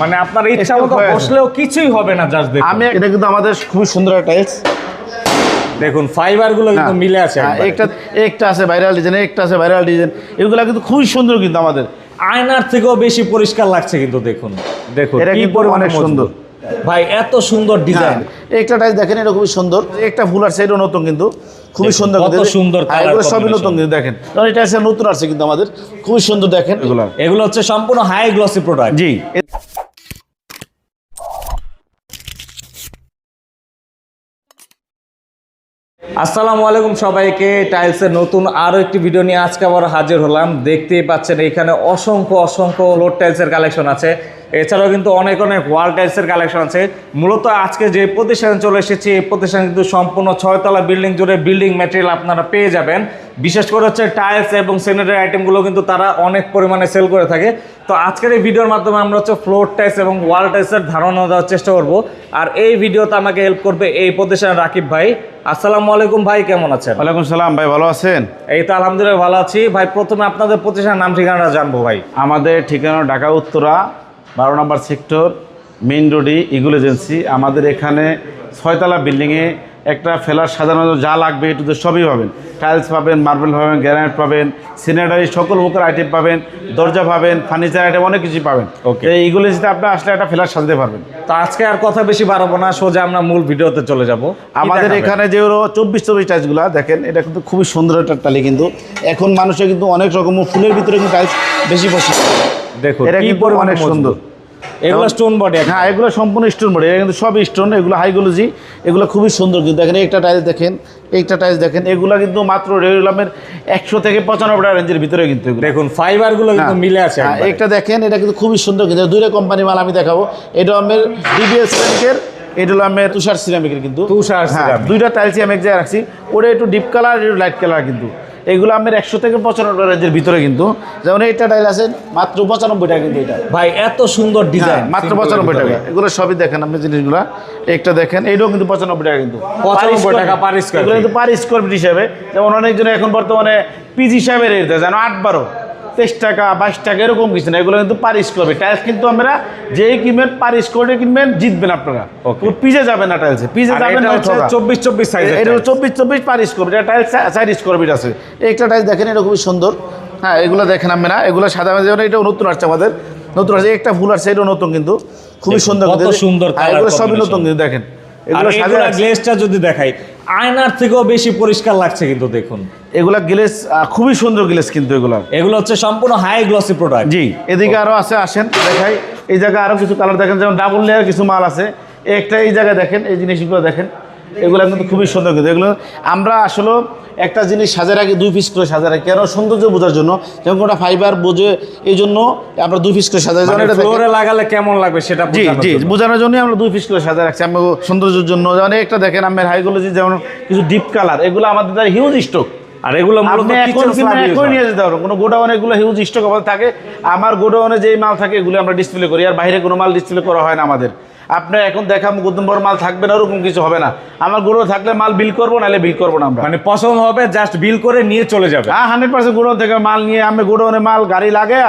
মানে আপনার ইচ্ছা মতো বসলেও কিছুই হবে না জাস্ট দেখুন। আমি এটা কিন্তু আমাদের খুবই সুন্দর একটা টাইলস দেখুন ফাইবারগুলো কিন্তু মিলে আছে একটা একটা আছে ভাইরাল ডিজাইন একটা আছে ভাইরাল ডিজাইন এগুলা কিন্তু খুবই সুন্দর কিন্তু আমাদের। আয়নার থেকেও বেশি পরিষ্কার লাগছে কিন্তু দেখুন। দেখুন এটা কি কিন্তু পরিমাণে অনেক সুন্দর। ভাই এত সুন্দর ডিজাইন হ্যাঁ, একটা টাইলস দেখেন এটা খুবই সুন্দর। একটা ফুল আর সেটাও নতুন কিন্তু। খুবই সুন্দর কত সুন্দর হ্যাঁ, এগুলো সবই নতুন কিন্তু দেখেন। কারণ এটা আছে নতুন আছে কিন্তু আমাদের। খুবই সুন্দর দেখেন। এগুলো। এগুলো হচ্ছে সম্পূর্ণ হাই গ্লসি প্রোডাক্ট জি। আসসালামু আলাইকুম সবাইকে। টাইলসের নতুন আরও একটি ভিডিও নিয়ে আজকে আবার হাজির হলাম। দেখতেই পাচ্ছেন এখানে অসংখ্য অসংখ্য লোড টাইলসের কালেকশন আছে। এছাড়াও কিন্তু অনেক অনেক ওয়াল টাইলসের কালেকশন আছে। মূলত আজকে যে প্রতিষ্ঠানে চলে এসেছি, এই প্রতিষ্ঠানে কিন্তু সম্পূর্ণ ছয়তলা বিল্ডিং জুড়ে বিল্ডিং ম্যাটেরিয়াল আপনারা পেয়ে যাবেন। বিশেষ করে হচ্ছে টাইলস এবং স্যানিটারি আইটেমগুলো কিন্তু তারা অনেক পরিমাণে সেল করে থাকে। তো আজকের এই ভিডিওর মাধ্যমে আমরা হচ্ছে ফ্লোর টাইলস এবং ওয়াল টাইলসের ধারণা দেওয়ার চেষ্টা করব। আর এই ভিডিওতে আমাকে হেল্প করবে এই প্রতিষ্ঠানের রাকিব ভাই। আসসালামু আলাইকুম ভাই কেমন আছেন? ওয়ালাইকুম সালাম ভাই ভালো আছেন? এই তো আলহামদুলিল্লাহ ভালো আছি। ভাই প্রথমে আপনাদের প্রতিষ্ঠানের নাম ঠিকানাটা জানব ভাই। আমাদের ঠিকানা ঢাকা উত্তরা বারো নম্বর সেক্টর মেইন রোডে ইগুল এজেন্সি। আমাদের এখানে ছয়তলা বিল্ডিংয়ে একটা ফেলার সাজানো যা লাগবে একটু সবই পাবেন। টাইলস পাবেন মার্বেল পাবেন গ্রানাইট পাবেন সিনারি সকল প্রকার আইটেম পাবেন দরজা পাবেন ফার্নিচার আইটেম অনেক কিছু পাবেন। ওকে এইগুলো যেটা আপনি আসলে একটা ফেলার সাজাতে পারবেন। তো আজকে আর কথা বেশি বাড়াবো না সোজা আমরা মূল ভিডিওতে চলে যাব। আমাদের এখানে যে হলো চব্বিশ চব্বিশ টাইলসগুলো দেখেন এটা কিন্তু খুবই সুন্দর একটা টালি কিন্তু। এখন মানুষের কিন্তু অনেক রকম ফুলের ভিতরে কিন্তু টাইলস বেশি পছন্দ। দেখুন এটা কি পরিমাণে অনেক সুন্দর। এগুলো স্টোন বডি হ্যাঁ এগুলো সম্পূর্ণ স্টোন বডি এটা কিন্তু সব স্টোন এগুলো হাইগুলোজি এগুলো খুবই সুন্দর কিন্তু। দেখেন একটা টাইলস দেখেন একটা টাইলস দেখেন এগুলো কিন্তু মাত্র রেগুলামের একশো থেকে পঁচানব্বই টাকা রেঞ্জের ভিতরে কিন্তু দেখুন ফাইবারগুলো কিন্তু হ্যাঁ, মিলে আছে হ্যাঁ, একটা দেখেন এটা কিন্তু খুবই সুন্দর কিন্তু। দুইটা কোম্পানি মাল আমি দেখাবো। এটা আমার ডিবিএস সিরামিকের এটা হলো আমার তুষার সিরামিকের কিন্তু। তুষার হ্যাঁ, দুইটা টাইলসই আমি এক জায়গায় রাখছি। ওটা একটু ডিপ কালার একটু লাইট কালার কিন্তু। এগুলো আমার একশো থেকে পঁচানব্বই রেঞ্জের ভিতরে কিন্তু। যেমন এইটা ডাইল আছে মাত্র পঁচানব্বই টাকা কিন্তু এটা। ভাই এত সুন্দর ডিজাইন। হ্যাঁ, মাত্র পঁচানব্বই টাকা। এগুলো সবই দেখেন আপনি জিনিসগুলো। একটা দেখেন এইটাও কিন্তু পঁচানব্বই টাকা কিন্তু। 95 টাকা পার স্কোয়ার এগুলো কিন্তু পার স্কোয়ার ফিট হিসাবে। যেমন অনেকজন এখন বর্তমানে পিজি হিসাবে রেট দেয় যেন আট বারো। তেইশ টাকা বাইশ টাকা এরকম কিছু না। এগুলো কিন্তু পার স্কোয়ার ফিট টাইলস কিন্তু আমরা যেই কিনবেন পার স্কোয়ারে কিনবেন জিতবেন আপনারা। পিজে যাবেন না টাইলসে। পিজে যাবেন না চব্বিশ চব্বিশ সাইজ এটা চব্বিশ চব্বিশ পার স্কোয়ার ফিট টাইলস চার স্কোয়ার ফিট আছে। একটা টাইলস দেখেন এটা খুবই সুন্দর। হ্যাঁ এগুলো দেখেন আমরা এগুলো সাদা মাঝে এটাও নতুন আসছে আমাদের। নতুন আছে একটা ফুল আসছে এটাও নতুন কিন্তু। খুবই সুন্দর সুন্দর হ্যাঁ, এগুলো সবই নতুন কিন্তু দেখেন। এগুলো সাদা গ্লেজটা যদি দেখাই আয়নার থেকেও বেশি পরিষ্কার লাগছে কিন্তু দেখুন। এগুলা গ্লেস খুবই সুন্দর গ্লেস কিন্তু এগুলা। এগুলো হচ্ছে সম্পূর্ণ হাই গ্লসি প্রোডাক্ট জি এদিকে আরও আছে আসেন দেখাই। এই জায়গায় আরও কিছু কালার দেখেন যেমন ডাবল লেয়ার কিছু মাল আছে। একটা এই জায়গায় দেখেন এই জিনিসগুলো দেখেন। এগুলো কিন্তু খুবই সুন্দর কিন্তু। এগুলো আমরা আসলে একটা জিনিস সাজার আগে দুই পিস করে সাজা রাখি। কেন? সৌন্দর্য বোঝার জন্য। যেমন কোনটা ফাইবার বোঝে এই জন্য আমরা দুই পিস করে যেমন ফ্লোরে লাগালে কেমন লাগবে সেটা জি জি। বোঝানোর জন্য আমরা দুই পিস করে সাজা রাখছি আমরা সৌন্দর্যের জন্য। যেমন একটা দেখেন আমার হাইগুলোজি যেমন কিছু ডিপ কালার এগুলো আমাদের দ্বারা হিউজ স্টক আর এগুলো মূলত এখন নিয়ে যেতে পারবেন। কোনো গোডাউনে এগুলো হিউজ স্টক আমাদের থাকে। আমার গোডাউনে যেই মাল থাকে এগুলো আমরা ডিসপ্লে করি। আর বাইরে কোনো মাল ডিসপ্লে করা হয় না আমাদের। আপনার এখন দেখা বড় মাল থাকবে না ওরকম কিছু হবে না। আমার গোডাউন থাকলে মাল বিল করব নাহলে বিল করব না আমরা। মানে পছন্দ হবে জাস্ট বিল করে নিয়ে চলে যাবে। হ্যাঁ হান্ড্রেড পার্সেন্ট গোডাউন থেকে মাল নিয়ে আমি গোডাউনে মাল গাড়ি লাগে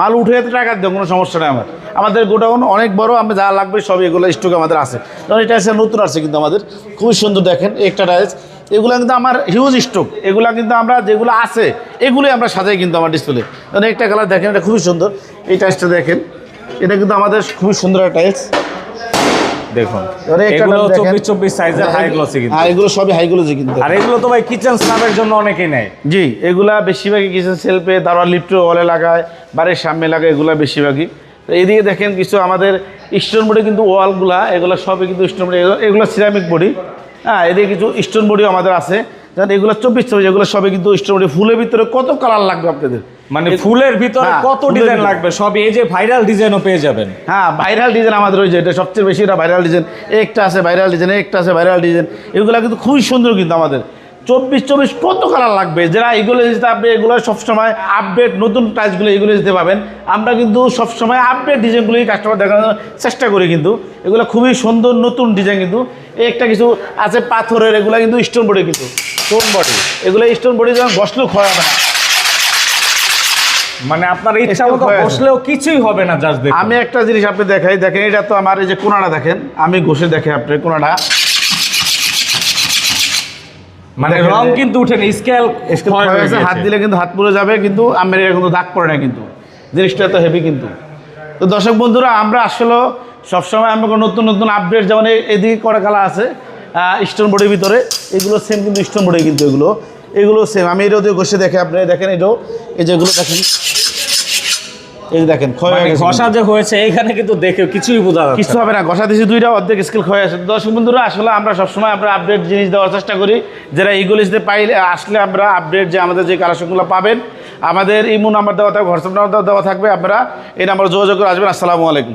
মাল উঠে যেতে টাকা দেবো কোনো সমস্যা নেই আমার। আমাদের গোডাউন অনেক বড় আমি যা লাগবে সব এগুলো স্টক আমাদের আছে। কারণ এটা আছে নতুন আছে কিন্তু আমাদের খুবই সুন্দর দেখেন একটা টাইলস এগুলো কিন্তু আমার হিউজ স্টক এগুলো কিন্তু আমরা যেগুলো আছে এগুলোই আমরা সাজাই কিন্তু আমার ডিসপ্লে কারণ একটা কালার দেখেন এটা খুবই সুন্দর। এই টাইলসটা দেখেন এটা কিন্তু আমাদের খুবই সুন্দর একটা টাইলস দেখুন। এগুলো দেখেন। চব্বিশ চব্বিশ সাইজের হাই গ্লসি কিন্তু। হ্যাঁ এগুলো সবই হাইগুলোজি কিন্তু। আর এগুলো তো ভাই কিচেন স্ল্যাবের জন্য অনেকেই নেয়। জি এগুলা বেশিরভাগই কিছু সেলফে দারোয়ান লিফ্টে ওয়ালে লাগায় বাড়ির সামনে লাগায় এগুলা বেশিরভাগই। তো এইদিকে দেখেন কিছু আমাদের স্টোন কিন্তু ওয়ালগুলা এগুলো সবই কিন্তু স্টোন এগুলো সিরামিক বডি হ্যাঁ এদিকে কিছু স্টোন বডিও আমাদের আছে। যেমন এগুলো চব্বিশ চব্বিশ এগুলো সবই কিন্তু স্টোন বডি ফুলের ভিতরে কত কালার লাগবে আপনাদের? মানে ফুলের ভিতরে হ্যাঁ, কত ডিজাইন লাগবে? সব এই যে ভাইরাল ডিজাইনও পেয়ে যাবেন। হ্যাঁ ভাইরাল ডিজাইন আমাদের ওই যে এটা সবচেয়ে বেশি এটা ভাইরাল ডিজাইন একটা আছে ভাইরাল ডিজাইন একটা আছে ভাইরাল ডিজাইন এগুলো কিন্তু খুবই সুন্দর কিন্তু আমাদের। চব্বিশ চব্বিশ কত কালার লাগবে? যারা এগুলো যেতে আপনি এগুলো সবসময় আপডেট নতুন টাইপগুলো এগুলো যেতে পাবেন। আমরা কিন্তু সবসময় আপডেট ডিজাইনগুলোই কাস্টমার দেখানোর চেষ্টা করি কিন্তু। এগুলো খুবই সুন্দর নতুন ডিজাইন কিন্তু। একটা কিছু আছে পাথরের এগুলো কিন্তু স্টোন বডি কিন্তু। স্টোন বডি এগুলো স্টোন বডি যেমন বসলেও হবে না মানে আপনার ইচ্ছা মতো বসলেও কিছুই হবে না জাস্ট দেখুন। আমি একটা জিনিস আপনি দেখাই দেখেন এটা তো আমার এই যে কোনাটা দেখেন আমি ঘষে দেখে আপনি কোনাটা। মানে রং কিন্তু উঠেনি স্কেল হাত দিলে কিন্তু হাত পুড়ে যাবে কিন্তু আমের কিন্তু দাগ পড়ে না কিন্তু। জিনিসটা তো হেভি কিন্তু। তো দর্শক বন্ধুরা আমরা আসলে সবসময় আমরা নতুন নতুন আপডেট যেমন এদিকে করা কালা আছে স্টোন বোর্ডের ভিতরে এগুলো সেম কিন্তু স্টোন বোর্ডে কিন্তু এগুলো। এগুলো সেম আমি এটাও দিয়ে ঘষে দেখে আপনি দেখেন এটাও। এই যেগুলো দেখেন। এই দেখেন মানে ঘষা যে হয়েছে এখানে কিন্তু দেখে কিছুই বোঝা যাচ্ছে কিছু হবে না ঘষা দিয়েছি দুইটা অর্ধেক স্কেল ক্ষয় আছে দর্শক বন্ধুরা আসলে আমরা সবসময় আমরা আপডেট জিনিস দেওয়ার চেষ্টা করি। যারা পাইলে আসলে আমরা আপডেট যে আমাদের যে কালেকশনগুলো পাবেন আমাদের ইমো নাম্বার দেওয়া থাকবে হোয়াটসঅ্যাপ নাম্বার দেওয়া থাকবে আপনারা এই নাম্বার যোগাযোগ করে আসবেন। আসসালামু আলাইকুম।